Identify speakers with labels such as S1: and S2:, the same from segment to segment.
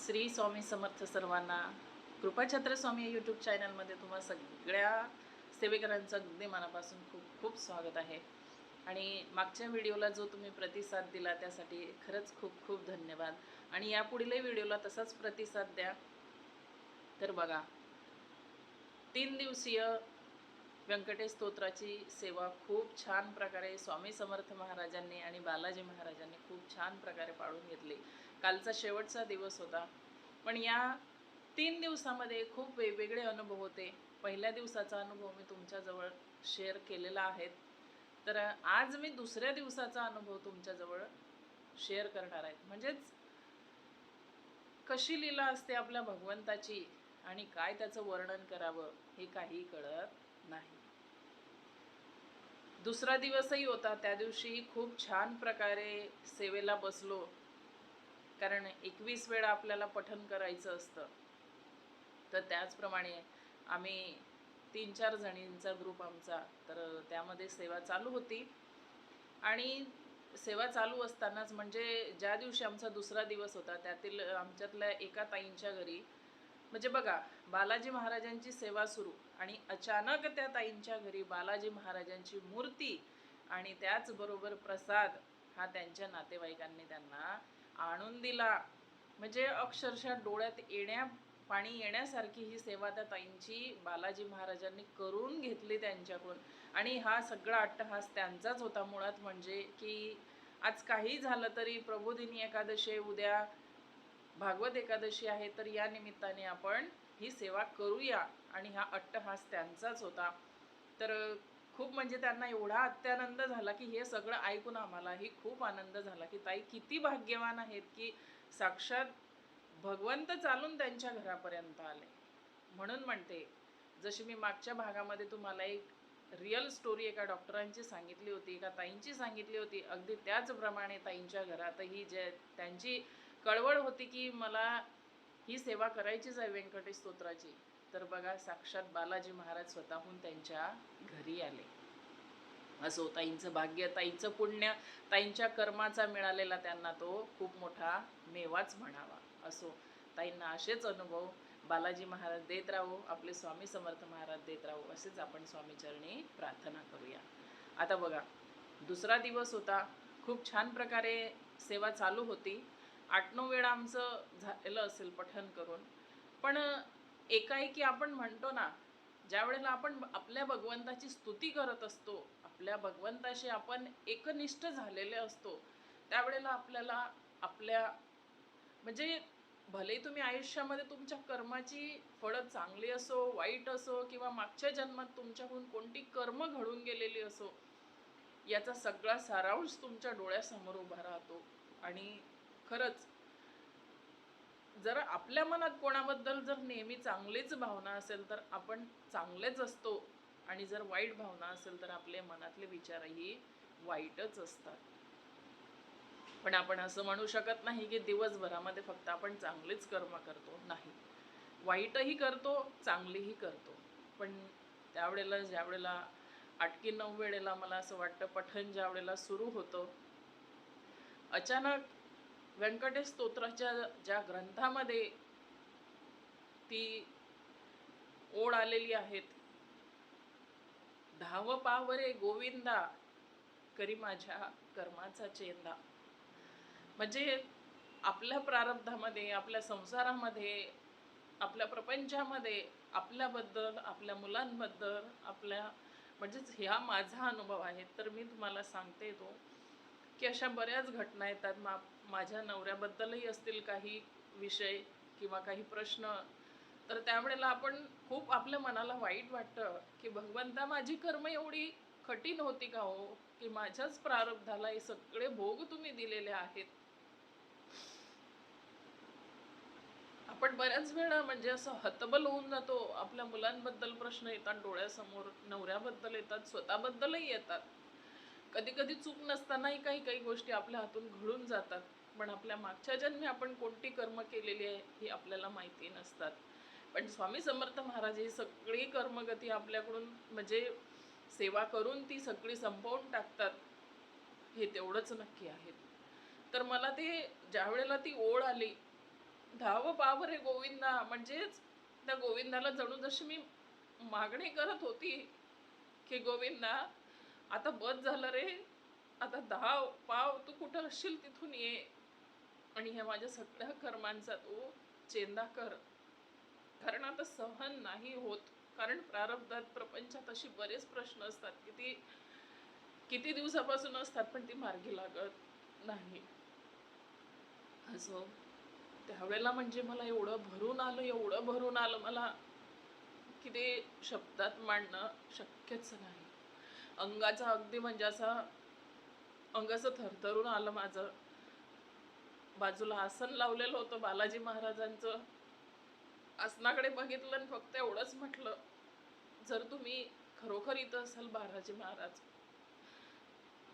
S1: श्री स्वामी समर्थ सर्वांना कृपाछत्र स्वामी यूट्यूब चॅनलमध्ये तुम्हा सगळ्या सेवेकरांचं अगदी मनापासून खूप खूप स्वागत आहे. आणि मागच्या व्हिडिओला जो तुम्ही प्रतिसाद दिला त्यासाठी खरंच खूप खूप धन्यवाद. आणि यापुढीलही व्हिडिओला तसाच प्रतिसाद द्या. तर बघा तीन दिवसीय व्यंकटेश स्तोत्राची सेवा खूप छान प्रकारे स्वामी समर्थ महाराजांनी आणि बालाजी महाराजांनी खूप छान प्रकारे पाळून घेतली. कालचा शेवटचा दिवस होता. पण या तीन दिवसामध्ये खूप वेगवेगळे अनुभव होते. पहिल्या दिवसाचा अनुभव मी तुमच्याजवळ शेअर केलेला आहे. तर आज मी दुसऱ्या दिवसाचा अनुभव तुमच्याजवळ शेअर करणार आहेत म्हणजेच कशी लीला असते आपल्या भगवंताची आणि काय त्याचं वर्णन करावं हे काही कळत नाही. दुसरा दिवसही होता. त्या दिवशी खूप छान प्रकारे सेवेला बसलो. कारण एकवीस वेळा आपल्याला पठन करायचं असतं. तर त्याचप्रमाणे आम्ही तीन चार जणींचा ग्रुप आमचा तर त्यामध्ये सेवा चालू होती. आणि सेवा चालू असतानाच म्हणजे ज्या दिवशी आमचा दुसरा दिवस होता त्यातील आमच्यातल्या एका ताईंच्या घरी म्हणजे बघा बालाजी महाराजांची सेवा सुरू आणि अचानक त्या ताईंच्या घरी बालाजी महाराजांची मूर्ती आणि त्याचबरोबर प्रसाद हा त्यांच्या नातेवाईकांनी त्यांना आणून दिला. म्हणजे अक्षरशः डोळ्यात येण्या पाणी येण्यासारखी ही सेवा त्या ताईंची बालाजी महाराजांनी करून घेतली त्यांच्याकडून. आणि हा सगळा अट्टहास त्यांचाच होता मुळात म्हणजे की आज काही झालं तरी प्रबोधिनी एकादशी उद्या भागवत एकादशी आहे तर या निमित्ताने आपण ही सेवा करूया. आणि हा अट्टहास त्यांचाच होता. तर खूप म्हणजे त्यांना एवढा अत्यानंद झाला की हे सगळं ऐकून आम्हालाही खूप आनंद झाला की ताई किती भाग्यवान आहेत की साक्षात भगवंत चालून त्यांच्या घरापर्यंत आले. म्हणून म्हणते जशी मी मागच्या भागामध्ये तुम्हाला एक रिअल स्टोरी एका डॉक्टरांची सांगितली होती एका ताईंची सांगितली होती. अगदी त्याचप्रमाणे ताईंच्या घरातही जे त्यांची कळवळ होती की मला ही सेवा करायचीच आहे व्यंकटेश स्तोत्राची. तर बघा साक्षात बालाजी महाराज स्वतःहून त्यांच्या घरी आले. असो ताईंचं भाग्य ताईंचं पुण्य ताईंच्या कर्माचा मिळालेला त्यांना तो खूप मोठा मेवाच म्हणावा. असो ताईंना असेच अनुभव बालाजी महाराज देत राहू आपले स्वामी समर्थ महाराज देत राहू असेच आपण स्वामीचरणी प्रार्थना करूया. आता बघा दुसरा दिवस होता खूप छान प्रकारे सेवा चालू होती. आठ नऊ वेळा आमचं झालेलं असेल पठण करून. पण एकाएकी आपण म्हणतो ना ज्या वेळेला आपण आपल्या भगवंताची स्तुती करत असतो आपल्या भगवंताशी आपण एकनिष्ठ झालेले असतो त्यावेळेला आपल्याला आपल्या म्हणजे भले तुम्ही आयुष्यामध्ये तुमच्या कर्माची फळं चांगली असो वाईट असो किंवा मागच्या जन्मात तुमच्याकडून कोणती कर्म घडून गेलेली असो याचा सगळा सारांश तुमच्या डोळ्यासमोर उभा राहतो. आणि खरंच जर आपल्या मनात कोणाबद्दल जर नेहमी चांगलीच भावना असेल तर आपण चांगलेच असतो. आणि जर वाईट भावना असेल तर आपले मनातले विचारही वाईटच असतात. पण आपण असं म्हणू शकत नाही की दिवसभरामध्ये फक्त आपण चांगलेच कर्म करतो. नाही. वाईटही करतो चांगलीही करतो. पण त्यावेळेला ज्यावेळेला वेळेला आटकी नऊ वेळेला मला असं वाटतं पठण ज्या वेळेला सुरू होतं अचानक व्यंकटेश स्तोत्राच्या ज्या ग्रंथामध्ये ती ओढ आलेली आहेत धाव पावरे गोविंदा करी माझ्या कर्माचा चेंदा. म्हणजे आपल्या प्रारब्धामध्ये आपल्या संसारामध्ये आपल्या प्रपंचामध्ये आपल्याबद्दल आपल्या मुलांबद्दल आपल्या म्हणजेच ह्या माझा अनुभव आहे तर मी तुम्हाला सांगते तो. की अशा बऱ्याच घटना येतात. मा माझ्या नवऱ्याबद्दलही असतील काही विषय किंवा काही प्रश्न. तर त्यावेळेला आपण खूप आपल्या मनाला वाईट वाटतं की भगवंता माझी कर्म एवढी कठीण होती का हो? की माझ्याच प्रारब्धाला हे सगळे भोग तुम्ही दिलेले आहेत. आपण बऱ्याच वेळा म्हणजे असं हतबल होऊन जातो. आपल्या मुलांबद्दल प्रश्न येतात डोळ्यासमोर नवऱ्याबद्दल येतात स्वतःबद्दलही येतात. कधी कधी चूक नसतानाही काही काही गोष्टी आपल्या हातून घडून जातात. पण आपल्या मागच्या जन्मी आपण कोणती कर्म केलेली आहे ही आपल्याला माहिती नसतात. पण स्वामी समर्थ महाराज ही सगळी कर्मगती आपल्याकडून म्हणजे सेवा करून ती सगळी संपवून टाकतात हे तेवढंच नक्की आहे. तर मला ते ज्या वेळेला ती ओढ आली धाव पाव रे गोविंदा म्हणजेच त्या गोविंदाला जणू जशी मी मागणी करत होती की गोविंदा आता बस झालं रे. आता दहा पाव तू कुठं असशील तिथून ये. आणि ह्या माझ्या सगळ्या कर्मांचा तू चेंदा कर. कारण आता सहन नाही होत. कारण प्रारब्धात प्रपंचात अशी बरेच प्रश्न असतात. की ती किती दिवसापासून असतात पण ती मार्गी लागत नाही. असो. त्यावेळेला म्हणजे मला एवढं भरून आलं एवढं भरून आलं मला की ते शब्दात मांडणं शक्यच नाही. अंगाचा अगदी म्हणजे असा अंग असं थरथरून आलं माझं. बाजूला आसन लावलेलं होतं बालाजी महाराजांचं. आसनाकडे बघितलं आणि फक्त एवढंच म्हटलं जर तुम्ही खरोखर इथं असाल बालाजी महाराज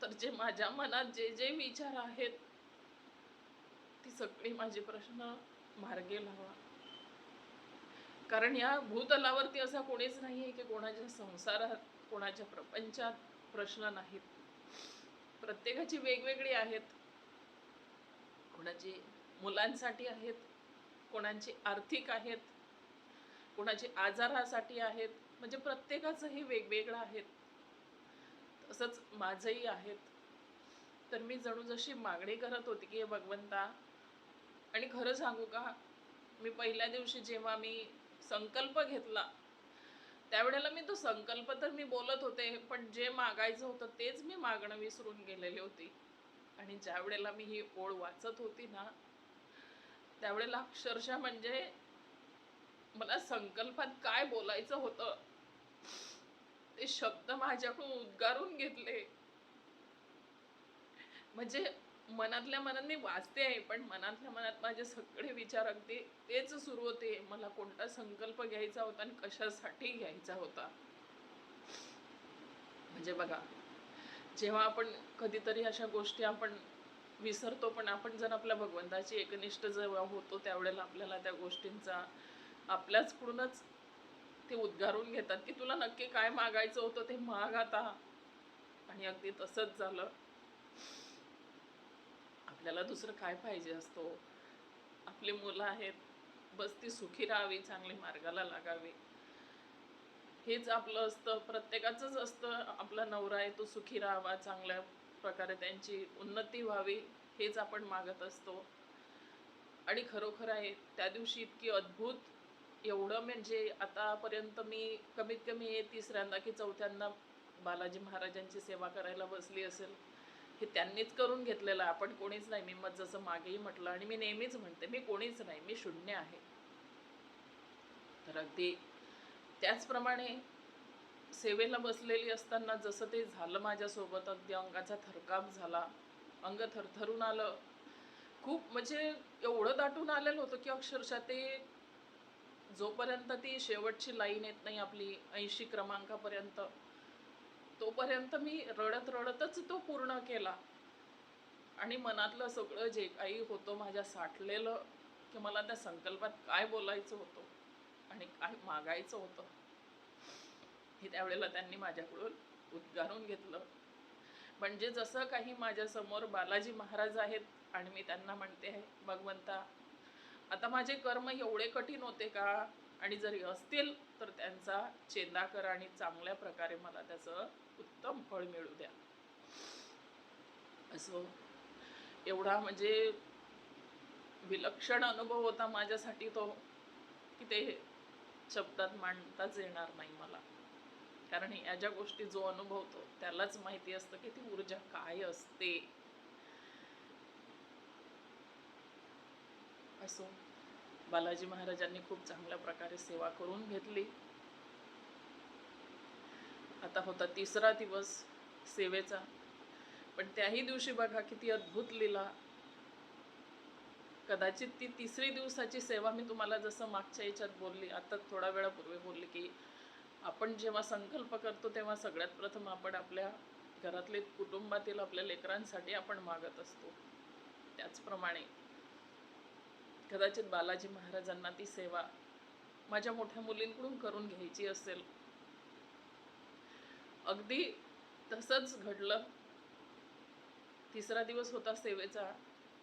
S1: तर जे माझ्या मनात जे जे विचार आहेत ती सगळी माझी प्रश्न मार्गे लावा. कारण या भूतलावरती असा कोणीच नाही आहे की कोणाच्या संसारात कोणाच्या प्रपंचात प्रश्न नाहीत. प्रत्येकाची वेगवेगळी आहेत. कोणाची मुलांसाठी आहेत कोणाची आर्थिक आहेत कोणाची आजारासाठी आहेत म्हणजे प्रत्येकाचंही वेगवेगळं आहेत. तसंच माझंही आहेत. तर मी जणू जशी मागणी करत होती की हे भगवंता आणि खरं सांगू का? मी पहिल्या दिवशी जेव्हा मी संकल्प घेतला त्यावेळेला मी तो संकल्प तर मी बोलत होते पण जे मागायचं होतं तेच मी मागणं विसरून गेलेली होती. आणि ज्या वेळेला मी ही ओळ वाचत होती ना त्यावेळेला अक्षरशः म्हणजे मला संकल्पात काय बोलायचं होतं ते शब्द माझ्याकडून उद्गारून घेतले. म्हणजे मनातल्या मनात मी वाचते आहे पण मनातल्या मनात माझे सगळे विचार अगदी तेच सुरू होते. मला कोणता संकल्प घ्यायचा होता आणि कशासाठी घ्यायचा होता. म्हणजे बघा जेव्हा आपण कधीतरी अशा गोष्टी आपण विसरतो पण आपण जर आपल्या भगवंताची एकनिष्ठ जेव्हा होतो त्यावेळेला आपल्याला त्या गोष्टींचा आपल्याचकडूनच ते उद्गारून घेतात की तुला नक्की काय मागायचं होतं ते माग आता. आणि अगदी तसंच झालं. आपल्याला दुसरं काय पाहिजे असतो? आपली मुलं आहेत बस ती सुखी राहावी चांगली मार्गाला लागावी. हेच आपलं असतं प्रत्येकाचंच असतं आपला नवरा आहे तो सुखी राहावा चांगल्या प्रकारे त्यांची उन्नती व्हावी हेच आपण मागत असतो. आणि खरोखर आहे त्या दिवशी इतकी अद्भुत एवढं म्हणजे आतापर्यंत मी कमीत कमी तिसऱ्यांदा की चौथ्यांदा बालाजी महाराजांची सेवा करायला बसली असेल. हे त्यांनीच करून सेवेला आपण कोणीच नाही. मी मग जसं मागेही म्हटलं आणि मी नेहमीच म्हणते मी कोणीच नाही. मी शून्य आहे. तर अगदी त्याचप्रमाणे सेवेला बसलेली असताना जसं ते झालं माझ्यासोबत अगदी अंगाचा थरकाप झाला. अंग थरथरून आलं. खूप म्हणजे एवढं दाटून आलेलं होतं की अक्षरशः ते जोपर्यंत ती शेवटची लाईन येत नाही आपली ऐंशी क्रमांकापर्यंत तोपर्यंत मी रडत रडतच तो पूर्ण केला. आणि मनातलं सगळं जे काही होतं माझ्या साठलेलं की मला त्या संकल्पात काय बोलायचं होतं आणि काय मागायचं होतं हे त्यावेळेला त्यांनी माझ्याकडून उद्गारून घेतलं. म्हणजे जसं काही माझ्यासमोर बालाजी महाराज आहेत आणि मी त्यांना म्हणते आहे भगवंता आता माझे कर्म एवढे कठीण होते का? आणि जरी असतील तर त्यांचा चेंदा कर आणि चांगल्या प्रकारे मला त्याचं उत्तम फळ मिळू द्या. असं एवढा म्हणजे विलक्षण अनुभव होता माझ्यासाठी तो की ते शब्दात मांडताच येणार नाही मला. कारण या ज्या गोष्टी जो अनुभवतो त्यालाच माहिती असतं की ती ऊर्जा काय असते. असो. बालाजी महाराजांनी खूप चांगल्या प्रकारे सेवा करून घेतली. आता होता तिसरा दिवस सेवेचा. पण त्याही दिवशी बघा किती अद्भुत लिला. कदाचित ती तिसरी दिवसाची सेवा मी तुम्हाला जसं मागच्या याच्यात बोलली आता थोडा वेळापूर्वी बोलली की आपण जेव्हा संकल्प करतो तेव्हा सगळ्यात प्रथम आपण आपल्या घरातले कुटुंबातील आपल्या लेकरांसाठी आपण मागत असतो. त्याचप्रमाणे कदाचित बालाजी महाराजांना ती सेवा माझ्या मोठ्या मुलींकडून करून घ्यायची असेल अगदी तसंच घडलं. तिसरा दिवस होता सेवेचा.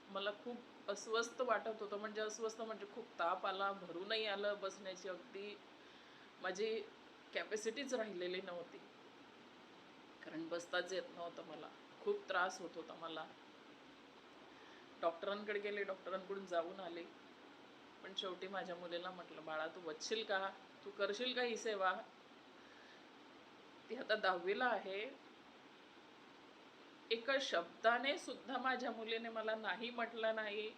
S1: मला खूप अस्वस्थ वाटत होतं. म्हणजे अस्वस्थ म्हणजे खूप ताप आला भरूनही आलं बसण्याची अगदी. माझी कॅपॅसिटीच राहिलेली नव्हती. कारण बसताच येत नव्हतं मला. खूप त्रास होत होता मला. डॉक्टरांकडे गेले. डॉक्टरांकडून जाऊन आले. पण शेवटी माझ्या मुलीला म्हटलं बाळा तू बसशील का? तू करशील का ही सेवा? आता दहावीला आहे. एका शब्दाने सुद्धा माझ्या मुलीने मला नाही म्हटलं नाही.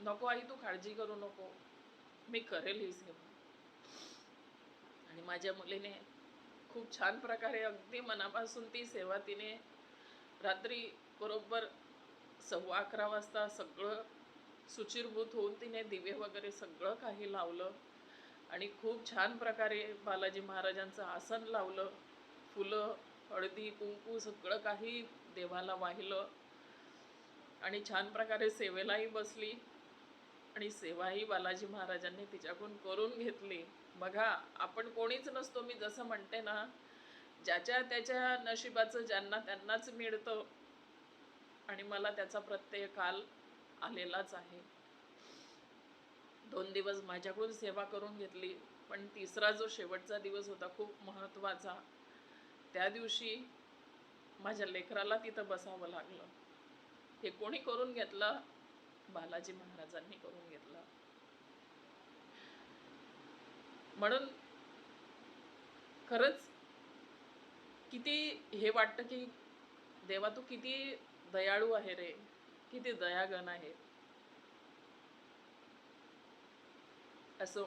S1: नको आई तू काळजी करू नको. मी करेल ही सेवा आणि माझ्या मुलीने खूप छान प्रकारे अगदी मनापासून ती सेवा तिने रात्री बरोबर सव्वा अकरा वाजता सगळं सुचिरभूत होऊन तिने दिवे वगैरे सगळं काही लावलं. आणि खूप छान प्रकारे बालाजी महाराजांचं आसन लावलं. फुलं हळदी कुंकू सगळं काही देवाला वाहिलं. आणि छान प्रकारे सेवेलाही बसली. आणि सेवाही बालाजी महाराजांनी तिच्याकडून करून घेतली. बघा आपण कोणीच नसतो मी जसं म्हणते ना ज्याच्या त्याच्या नशिबाचं ज्यांना त्यांनाच मिळतं. आणि मला त्याचा प्रत्यय काल आलेलाच आहे. दोन दिवस माझ्याकडून सेवा करून घेतली पण तिसरा जो शेवटचा दिवस होता खूप महत्त्वाचा. त्या दिवशी माझ्या लेकराला तिथं बसावं लागलं. हे कोणी करून घेतलं? बालाजी महाराजांनी करून घेतलं. म्हणून खरंच किती हे वाटतं की देवा तू किती दयाळू आहे रे किती दयागण आहे. असो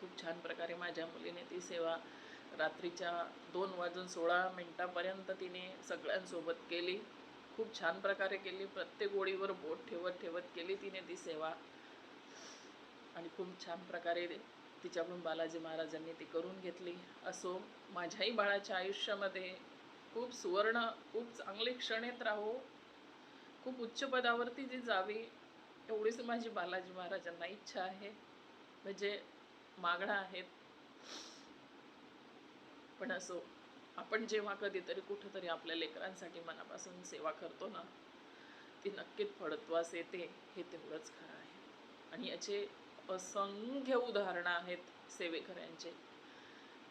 S1: खूप छान प्रकारे माझ्या मुलीने ती सेवा रात्रीच्या दोन वाजून सोळा मिनटापर्यंत तिने सगळ्यांसोबत केली. खूप छान प्रकारे केली. प्रत्येक ओळीवर बोट ठेवत ठेवत केली तिने ती सेवा. आणि खूप छान प्रकारे तिच्याकडून बालाजी महाराजांनी ती करून घेतली. असो माझ्याही बाळाच्या आयुष्यामध्ये खूप सुवर्ण खूप चांगले क्षण येत राहो. खूप उच्च पदावरती जी जावी एवढीच माझी बालाजी महाराजांना इच्छा आहे. म्हणजे मागणं आहेत. पण असो आपण जेव्हा कधीतरी कुठंतरी आपल्या लेकरांसाठी मनापासून सेवा करतो ना ती नक्कीच फडत्वास येते हे तेवढंच खरं आहे. आणि याचे असंख्य उदाहरणं आहेत सेवेकऱ्यांचे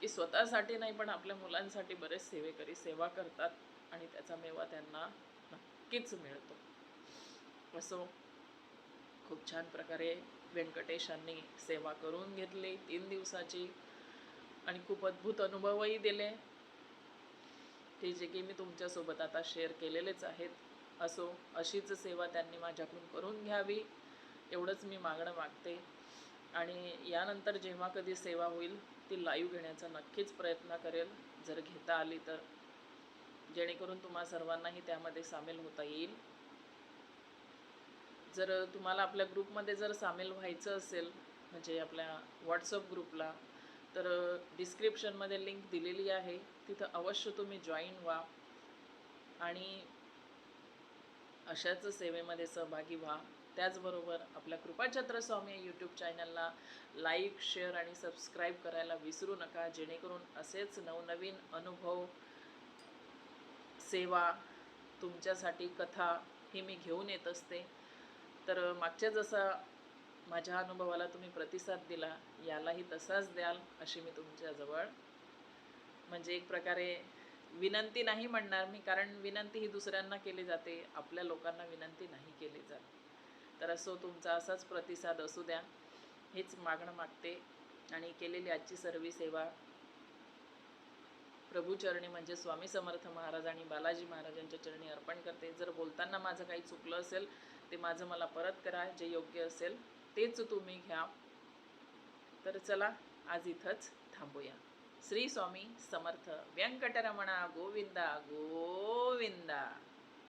S1: की स्वतःसाठी नाही पण आपल्या मुलांसाठी बरेच सेवेकरी सेवा करतात आणि त्याचा मेवा त्यांना नक्कीच मिळतो. असो खूप छान प्रकारे व्यंकटेशांनी सेवा करून घेतली तीन दिवसाची आणि खूप अद्भुत अनुभवही दिले. ते जे की मी तुमच्यासोबत आता शेअर केलेलेच आहेत. असो अशीच सेवा त्यांनी माझ्याकडून करून घ्यावी एवढंच मी मागणं मागते. आणि यानंतर जेव्हा कधी सेवा होईल ती लाईव्ह घेण्याचा नक्कीच प्रयत्न करेल. जर घेता आली तर. जेणेकरून तुम्हा सर्वांनाही त्यामध्ये सामील होता येईल. जर तुम्हाला आपल्या ग्रुपमध्ये जर सामील व्हायचं असेल म्हणजे आपल्या व्हॉट्सअप ग्रुपला तर डिस्क्रिप्शनमध्ये लिंक दिलेली आहे. तिथं अवश्य तुम्ही जॉईन व्हा. आणि अशाच सेवेमध्ये सहभागी व्हा. त्याचबरोबर आपल्या कृपाछत्र स्वामी यूट्यूब चॅनलला लाईक शेअर आणि सबस्क्राईब करायला विसरू नका. जेणेकरून असेच नवनवीन अनुभव सेवा तुमच्यासाठी कथा ही मी घेऊन येत असते. तर मागच्या जसा माझ्या अनुभवाला तुम्ही प्रतिसाद दिला यालाही तसाच द्याल अशी मी तुमच्याजवळ. म्हणजे एक प्रकारे विनंती नाही म्हणणार मी कारण विनंती ही दुसऱ्यांना केली जाते आपल्या लोकांना विनंती नाही केली जात. तर असो तुमचा असाच प्रतिसाद असू द्या हेच मागणं मागते आणि केलेली आजची सर्व सेवा प्रभूचरणी म्हणजे स्वामी समर्थ महाराज आणि बालाजी महाराजांच्या चरणी अर्पण करते. जर बोलताना माझं काही चुकलं असेल ते माझं मला परत करा जे योग्य असेल. तेच तुम्ही घ्या. तर चला आज इथंच थांबूया. श्री स्वामी समर्थ व्यंकटरमणा गोविंदा गोविंदा.